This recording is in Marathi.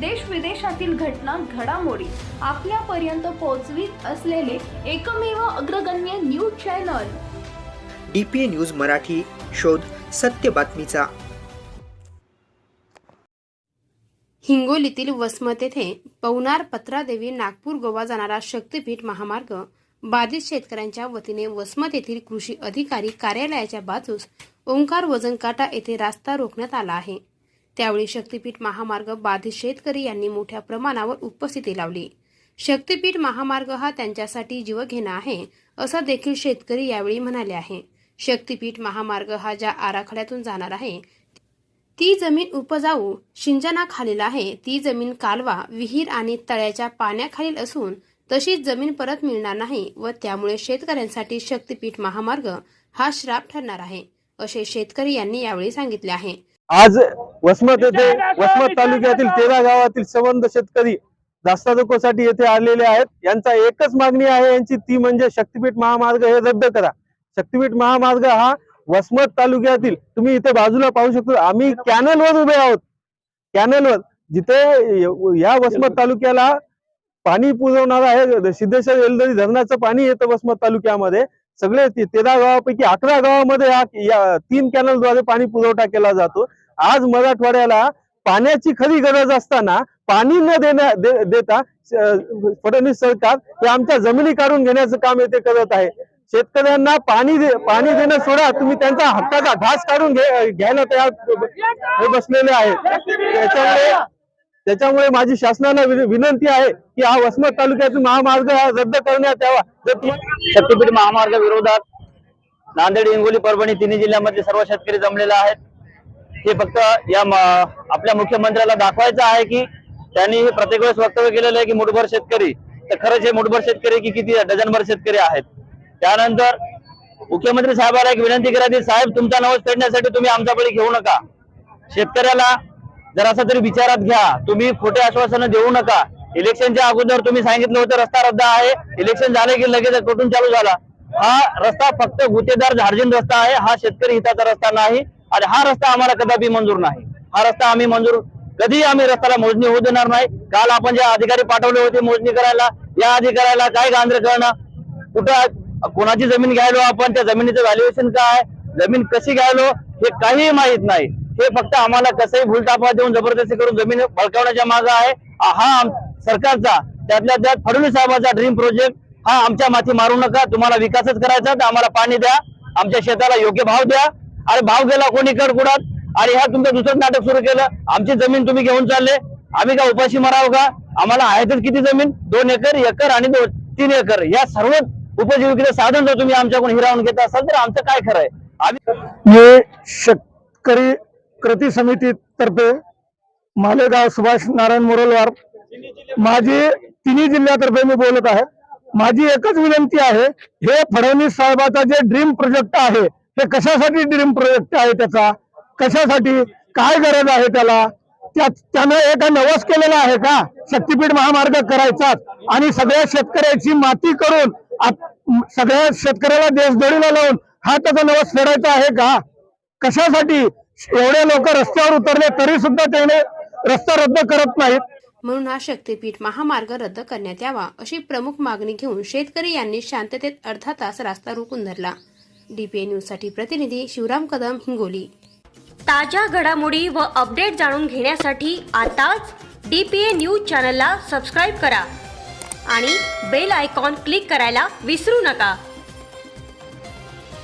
देश विदेशातील घटना घडामोडी आपल्यापर्यंत पोहोचवीत असलेले एकमेव अग्रगण्य news channel. D P A news Marathi शोध सत्य बातमीचा. हिंगोलीतील वसमत येथे पवनार पत्रादेवी नागपूर गोवा जाणारा शक्तीपीठ महामार्ग बाधित शेतकऱ्यांच्या वतीने वसमत येथील कृषी अधिकारी कार्यालयाच्या बाजूस ओंकार वजनकाटा येथे रास्ता रोखण्यात आला आहे. त्यावेळी शक्तीपीठ महामार्ग बाधित शेतकरी यांनी मोठ्या प्रमाणावर उपस्थिती लावली. शक्तीपीठ महामार्ग हा त्यांच्यासाठी जीवघेणा आहे असं देखील शेतकरी यावेळी म्हणाले आहे. शक्तीपीठ महामार्ग हा ज्या आराखड्यातून जाणार आहे ती जमीन उपजाऊ सिंचनाखालील आहे. ती जमीन कालवा विहीर आणि तळ्याच्या पाण्याखालील असून तशीच जमीन परत मिळणार नाही व त्यामुळे शेतकऱ्यांसाठी शक्तीपीठ महामार्ग हा श्राप ठरणार आहे असे शेतकरी यांनी यावेळी सांगितले आहे. आज वसमत येथे वसमत तालुक्यातील तेरा गावातील संबंध शेतकरी रास्तारोकोसाठी येथे आलेले आहेत. यांचा एकच मागणी आहे यांची ती म्हणजे शक्तीपीठ महामार्ग हे रद्द करा. शक्तीपीठ महामार्ग हा वसमत तालुक्यातील तुम्ही इथे बाजूला पाहू शकतो आम्ही कॅनलवर उभे आहोत. कॅनलवर जिथे या वसमत तालुक्याला पाणी पुरवणार आहे सिद्धेश्वर एलदरी धरणाचं पाणी येतं वसमत तालुक्यामध्ये. सगळे तेरा गावापैकी अकरा गावामध्ये या तीन कॅनलद्वारे पाणी पुरवठा केला जातो. आज मराठवाड्याला पाण्याची खरी गरज असताना पाणी न देण्या दे- देता फडणवीस सरकार हे आमच्या जमिनी काढून घेण्याचं काम येथे करत आहे. शेतकऱ्यांना पाणी दे पाणी देणं सोडा तुम्ही त्यांचा हक्काचा घास काढून घे घ्यायला तयार हे बसलेले आहे त्याच्यामुळे त्याच्यामुळे माझी शासनाला विनंती आहे की हा वसमत तालुक्यातील महामार्ग हा रद्द करण्यात यावा. शक्तीपीठ महामार्ग विरोधात नांदेड हिंगोली परभणी तिन्ही जिल्ह्यामध्ये सर्व शेतकरी जमलेले आहेत. हे फक्त या आपल्या मुख्यमंत्र्याला दाखवायचं आहे की त्यांनी हे प्रत्येक वेळेस वक्तव्य केलेलं आहे की मुठभर शेतकरी तर खरंच हे मुठभर शेतकरी की किती डझनभर शेतकरी आहेत. त्यानंतर मुख्यमंत्री साहेबांना एक विनंती करायची साहेब तुमचा नवस फेडण्यासाठी तुम्ही आमच्याकडे बळी घेऊ नका. शेतकऱ्याला जर असं तरी विचारात घ्या. तुम्ही खोटे आश्वासनं देऊ नका. इलेक्शनच्या अगोदर तुम्ही सांगितलं होतं रस्ता रद्द आहे. इलेक्शन झाले की लगेच कुठून चालू झाला? हा रस्ता फक्त गुतेदार झार्जिन रस्ता आहे. हा शेतकरी हिताचा रस्ता नाही आणि हा रस्ता आम्हाला कदापि मंजूर नाही. हा रस्ता आम्ही मंजूर कधी आम्ही रस्त्याला मोजणी होऊ देणार नाही. काल आपण जे अधिकारी पाठवले होते मोजणी करायला या अधिकाऱ्याला काय गांधर करणं कुठं कोणाची जमीन घ्यायलो आपण? त्या जमिनीचं व्हॅल्युएशन काय? जमीन कशी घ्यायलो? हे काहीही माहीत नाही. हे फक्त आम्हाला कसंही भूलतापा देऊन जबरदस्ती करून जमीन बळकावण्याच्या मागे आहे. हा सरकारचा त्यातल्या त्यात फडणवीस साहेबांचा ड्रीम प्रोजेक्ट हा आमच्या माथी मारू नका. तुम्हाला विकासच करायचा तर आम्हाला पाणी द्या. आमच्या शेताला योग्य भाव द्या. अरे भाव गेला कोणी कडकुडात? आणि ह्या तुमचं दुसरं नाटक सुरू केलं. आमची जमीन तुम्ही घेऊन चालले. आम्ही का उपाशी मराव का? आम्हाला आहेतच किती जमीन? दोन एकर एकर आणि दोन तीन एकर. या सर्व उपजीविकेचं साधन जर तुम्ही आमच्याकडून हिरावून घेत असाल तर आमचं काय खरं आहे? आम्ही शेतकरी कृती समितीतर्फे मालेगाव सुभाष नारायण मोरलवार माझी तिन्ही जिल्ह्यातर्फे मी बोलत आहे. माझी एकच विनंती आहे हे फडणवीस साहेबाचा जे ड्रीम प्रोजेक्ट आहे हे कशासाठी ड्रीम प्रोजेक्ट आहे त्याचा? कशासाठी? काय गरज आहे त्याला? त्यानं एका नवस केलेला आहे का? शक्तीपीठ महामार्ग करायचाच आणि सगळ्या शेतकऱ्याची माती करून सगळ्या शेतकऱ्याला देशदोडीला लावून हा त्याचा नवस फेडायचा आहे का? कशासाठी? एवढे लोक रस्त्यावर उतरले तरी सुद्धा त्याने रस्ता रद्द करत नाहीत. म्हणून हा शक्तीपीठ महामार्ग रद्द करण्यात यावा अशी प्रमुख मागणी घेऊन शेतकरी यांनी शांततेत अर्धा तास रास्ता रोखून धरला. डीपीए न्यूजसाठी प्रतिनिधी शिवराम कदम हिंगोली. ताज्या घडामोडी व अपडेट जाणून घेण्यासाठी आताच डी पी ए न्यूज चॅनलला सबस्क्राईब करा आणि बेल आयकॉन क्लिक करायला विसरू नका.